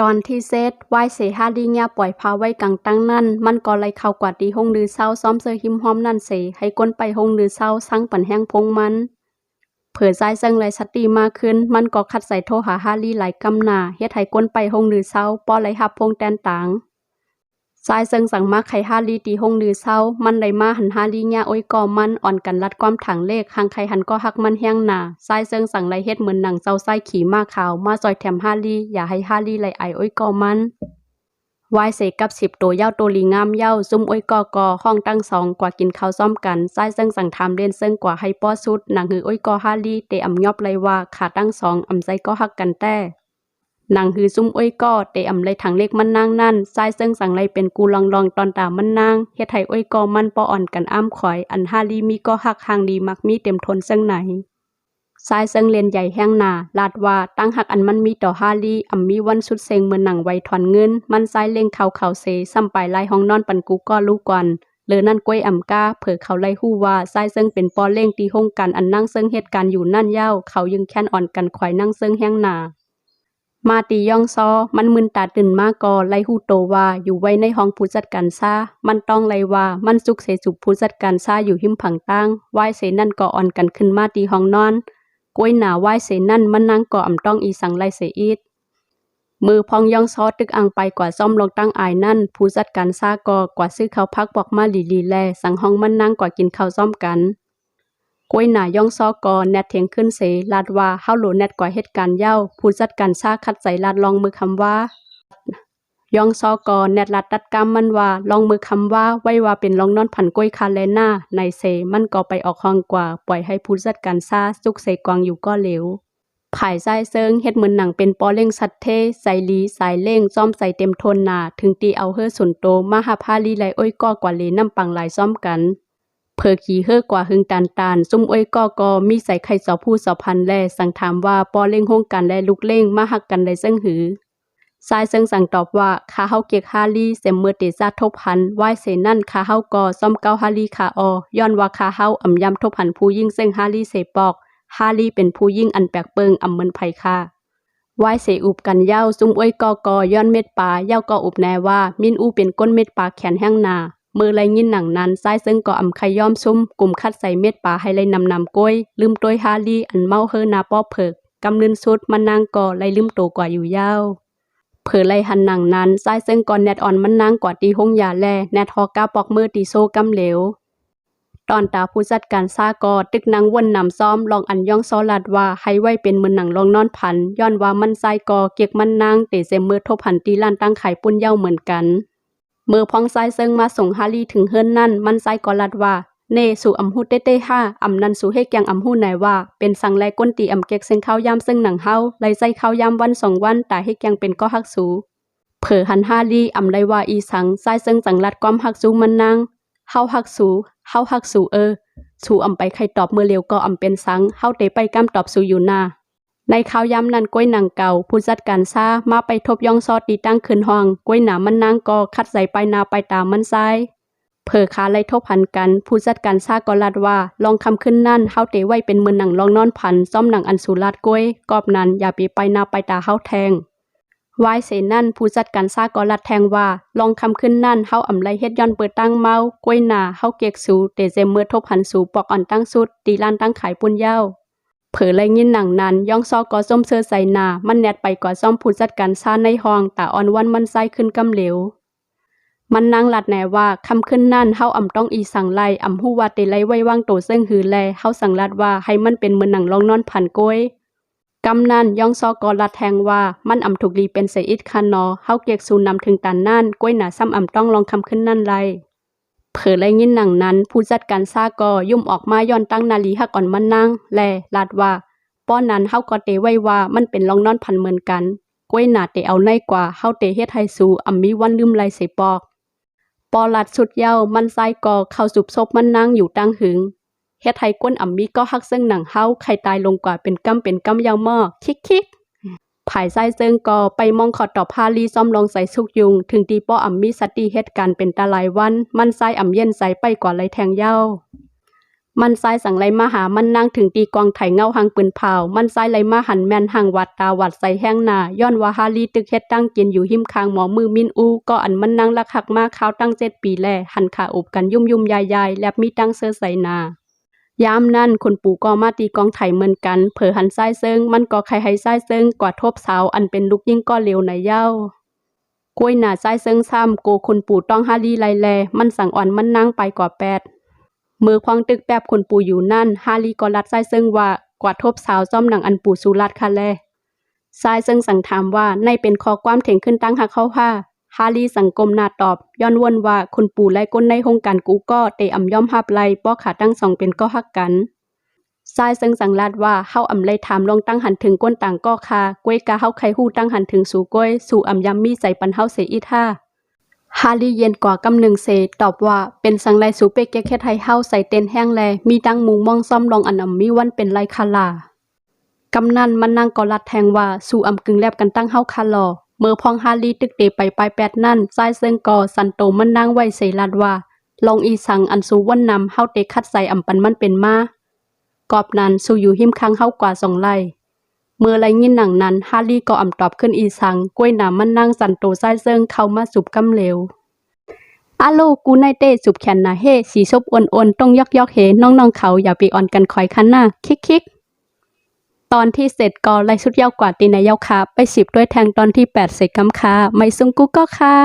ตอนที่เซตไหว้เสฮาดีเงียปล่อยพาไว้กังตั้งนั่น มันก็เลยเข้ากว่าดีห้องดือเศร้าซ้อมเซอหิมหอมนั่นเสให้ก้นไปห้องดือเศร้าสั่งปันแห้งพงมัน เผื่อใจเซิงเลยสติมากขึ้น มันก็คัดใส่โทรหาฮาลีหลายกำหนาเฮ็ดให้ก้นไปห้องดือเศร้าป้อเลหับพงแตนต่าง สายเซิงสั่งมาไข่ฮาลีตีหงดือเศร้า มันได้มาหันฮาลีเนี่ยโอ้ยกอมันอ่อนกันรัดความถังเลขหางไข่หันก็หักมันแห้งหนาสายเซิงสั่งไรเฮ็ดเหมือนหนังเจ้าไส้ขี่มาขาว มาซอยแถมฮาลีอย่าให้ฮาลีไหลไอโอ้ยกอมันวายเสกกับสิบตัวเย้าตัวลีงามเย้าซุ่มอ้อยกอกอห้องตั้งสองกว่ากินข้าวซ้อมกันไส้เซิงสั่งทำเล่นเซิงกว่าให้ป้อสุดหนังหืออ้อยกอฮาลีเตอำยอบเลยว่าขาตั้งสองอำใจก็หักกันแต่ หนังหือซุ่มอ้อยกอเตอำเลยถังเล็กมันนางนั่นไส้เซิงสั่งเลยเป็นกูลองลองตอนตามันนางเฮ็ดให้อ้อยกอมันปออ่อนกันอ้ำข่อย อันฮาลีมีก็หักหางดีมักมีเต็มทนเซิงไหนสายเซิงเลียนใหญ่แห้งหนาลาดว่าตั้งหักอันมันมีต่อฮาลีอำมีวันสุดเซงเมือนหนังไวถอนเงิน มันสายเล็งเขาเขาเซซ้ำไปลายห้องนอนปันกูก็ลูกก่อนเลอนั่นกล้วยอ่ำก้า เผอเขาไล่ฮู้ว่าสายเซิงเป็นปอเล่งตีห้องกันอันนั่งเซิงเหตุการณ์อยู่นั่นเย้า เขายึงแค้นอ่อนกันควายนั่งเซิงแห้งหนา มาตีย่องซอ มันมึนตาตื่นมากกอไล่ฮู้โตว่าอยู่ไว้ในห้องผู้จัดการซามันต้องไลว่ามันสุกเสสุผู้จัดการซาอยู่หิมผังตั้งไหวเสนั่นก็อ่อนกันขึ้นมาตีห้องนอนกล้วยหนาไหวเสนั่นมันนางก่ออ่ำต้องอีสังไลเสอีดมือพองย่องซอตึกอังไปกว่าซ่อมลงตั้งอายนั่น ผู้จัดการซาก่อกว่าซื้อข้าวพักบอกมาหลีลีแล สั่งห้องมันนางกว่ากินข้าวซ่อมกัน กล้วยหนาย่องซอกอแนทเถียงขึ้นเส ลาดว่าเฮาโหลแนทกว่าเหตุการณ์เย้าผู้จัดการซาคัดใส่ลาดลองมือคำว่า ย่องซอกอแนทลัดตัดกรรมมันว่าลองมือคำว่าไว้ว่าเป็นลองนอนผันกล้วยคาเลหน่าในเซมันก็ไปออกห้องกว่า ปล่อยให้ผู้จัดการซาสุกเสกวางอยู่ก็เหลวผายไส้เซิงเฮ็ดเหมือนหนังเป็นปอเล่งสัตเทใส่ลีสายเล่งซ่อมใส่เต็มทนหนาถึงตีเอาเฮอสุนโตมาหาพาลีไลอ้อยก็กว่าเลน้ำปังหลายซ่อมกัน เพอขีเฮอกว่าหึงตานตานซุ่มอ้อยก็ก็มีใส่ไข่สอผู้สอพันแลสั่งถามว่าปอเล่งห้องกันและลูกเล่งมาหักกันได้เซิงหือสายเซิงสั่งตอบว่าคาเฮาเกียกฮาลีเสมเมื่อเตซาทบพันไหวเสนั่นคาเฮาก็ซ่อมเก้าฮาลีคาออย้อนว่าคาเฮาอ่ำยำทบพันผู้ยิ่งเซิงฮาลีเสปอกฮาลีเป็นผู้ยิ่งอันแปลกเปิงอ่ำเมือนไผคาไหวเสอุบกันเย้าซุ่มอ้อยกอกอย้อนเม็ดปลาเย้าก็อุบแน่ว่ามินอูเป็นก้นเม็ดปลาแขนแห้งนา มือไรยินหนังนั้นสายเซิงก็อ่ำไขย้อมซุ่มกลุ่มคัดใส่เม็ดปลาให้เลยนำนำก้อยลืมต้วยฮาลีอันเมาเฮอนาป้อเผิกกำลืนสุดมันนางก่อไลลืมโตกว่าอยู่ยาวเผอไลหันหนังนั้นสายเซิงก่อนแนทอ่อนมันนางกว่าตีหงยาแลแนทฮอก้าปอกมือตีโซกำเหลวตอนตาผู้จัดการซากอตึกนางวนนำซ้อมลองอันย่องซอลัดว่าให้ไว้เป็นมือหนังลองนอนพันย้อนว่ามันไซกอเกียกมันนางเตะเซมือทบพันตีลานตั้งไข่ปุ้นเย้าเหมือนกัน เมื่อพองไซเซิงมาส่งฮาลีถึงเฮิรนนั่น มันไซกอลัดว่า เนสู่อำฮูเตเต้ห้าอำนันสู่เฮกยังอำฮูไหนว่า เป็นสังแลก้นตีอำเก็กเซิงข้าวยามซึ่งหนังเฮาไลใส่ข้าวยามวันสองวันแตาเฮกยังเป็นก็ฮักสูเผอหันฮาลีอำไลว่าอีสังไซเซิงจังลัดความฮักสูมันนางเฮาฮักสูเฮาฮักสูเออ สู่อำไปใครตอบเมื่อเร็วก็อำเป็นสังเฮาเตไปกำตอบสู่อยู่นา ในข้าวยามนั้นก้วยหนังเก่า ผู้จัดการซามาไปทบย่องซอดตีตั้งคืนห้องก้วยหนามันนางก็คัดใส่ไปนาไปตามมันซ้ายเผอขาไล่ทบพันกัน ผู้จัดการซาก็ลัดว่า ลองคำขึ้นนั่นเฮาเตไว้เป็นมือหนังลองนอนพันซ่อมหนังอันสุราดก้วยกอบนั้นอย่าปีไปนาไปตาเฮาแทงวายเสนั่นผู้จัดการซาก็ลัดแทงว่า ลองคำขึ้นนั่นเฮาอ่ำไลเฮ็ดย้อนเปิดตั้งเมากล้วยหนาเฮาเกียกสูเตเจมเมื่อทบพันสูปอกอ่อนตั้งสุดตีลานตั้งขายปุ่นเย้า เผอเลยยินหนังนั้น ย่องซอก็ส้มเสื้อใส่หนามันแนดไปกว่าซ่อมผู้จัดการซาในห้องตาอ่อนวันมันไส้ขึ้นกำเหลวมันนางหลัดแหนว่าคำขึ้นนั่นเฮาอ่ำต้องอีสั่งไล่อ่ำฮู้ว่าเตไลไว้ว่างโตเซิงหือแลเฮาสั่งลัดว่าให้มันเป็นเหมือนหนังลองนอนผันก้อยกำนั้นย่องซอกอลัดแทงว่ามันอ่ำถูกลีเป็นเสอิดคานอเฮาเกียกสูนำถึงตันนั่นก้อยหนาซ้ำอ่ำต้องลองคำขึ้นนั่นไล เผอไลยินหนังนั้น ผู้จัดการซากอยุ่มออกมาย้อนตั้งนาลีหักอ่อนมันนั่งแลลาดว่า ป้อนนั้นเฮาก็เตไว้ว่ามันเป็นลองนอนพันเหมือนกันก้วยหนาเตเอาในกว่าเฮาเตเฮ็ดให้สูอ่ำมีวันลืมไลใส่ปอกปอลัดสุดเย้ามันไซกอเข้าสุบซบมันนั่งอยู่ตั้งหึงเฮ็ดให้ก้นอ่ำมีก็ฮักซึ่งหนังเฮาใครตายลงกว่าเป็นกำเป็นกำยาวมอคิกคิก ผายไส้เซิงกอไปมองขอดตอบพาลีซ่อมลองใส่สุกยุง ถึงตีป้ออ่ำมีสติเฮ็ดการเป็นตาลายวัน มันไส้อ่ำเย็นใส่ไปกว่าไรแทงเย้ามันไซ้สั่งไหลมาหามันนั่งถึงตีกวางไถเงาหางปืนเผามันไซ้ไหลมาหันแมนหางวัดตาวัดใส่แห้งหนาย้อนว่าฮาลีตึกเฮ็ดตั้งกินอยู่หิมคางหมอมือมินอูก็อันมันนั่งลักหักมาเขาตั้งเจ็ดปีแลหันขาอบกันยุ่มยุ่มยายยายแลบมีตั้งเสื้อใส่นา ยามนั้นคนปู่ก็มาตีกองไถเหมือนกัน เผอหันซ้เซิงมันก็ใครให้ซ้เซิงกว่าทบเสาอันเป็นลูกยิ่งก็เร็วในเย้ากล้วยหน้าซ้เซิงซ้ำโกคนปู่ต้องฮาลีไลแล มันสั่งอ่อนมันนั่งไปกว่าแปดมือควางตึกแบบคนปู่อยู่นั่น ฮาลีก็รัดไส้เซึ่งว่ากว่าทบสาวซ่อมหนังอันปู่สุรัดค่ะแลไส้เซึ่งสั่งถามว่าในเป็นคอความเถงขึ้นตั้งหักเข้าผ้า ฮาลีสังกมนาตอบ ย้อนวนว่าคุณปู่และก้นในโครงการกูก็เตอำย่อมฮับไลป้อขาตั้งสองเป็นก็ฮักกันไส้ซึ่งสั่งลาดว่าเฮาอำไลถามลงตั้งหันถึงก้นต่างก็คากล้วยกาเฮาไข่ฮู้ตั้งหันถึงสู่ก้อยสู่อำยำมีใส่ปันเฮาเสยอีท่าฮาลีเย็นกว่ากำหนึ่งเซตอบว่าเป็นสังไรสูเปกแกแค่ไทยเฮาใส่เต้นแห้งแล มีดังมุงมองซ่อมลองอันอำมีวันเป็นไรคาลากำนันมันนั่งกอลัดแทงว่าสู่อำกึ่งแลบกันตั้งเฮาคาลอ เมื่อพองฮาลีตึกเตไปปลายแปดนั่นซ้ายเซิงกอสันโตมันนั่งไว้เสลัดว่า ลองอีสังอันสูวันนำเฮาเตคัดใส่อำปันมันเป็นมากอบนั้นสู่อยู่หิมค้างเฮากว่าสองไล่เมื่อไรยินหนังนั้นฮารีก็อ่ำตอบขึ้นอีสังกล้วยหนามันนั่งสันโตไส้เซิงเข้ามาสุบกำเหลวอาโลกูในเต้สุบแขนนาเฮสีซบอ่อนๆต้องยอกยอกเฮน้องๆเขาอย่าไปอ่อนกันคอยคันหน้าคิกคิกๆ ตอนที่เสร็จก็ไล่ชุดยาวกว่าตีในยาวคาไปสิบด้วยแทงตอนที่แปดเสร็จกำคาไม่ซุงกูก็ค่ะ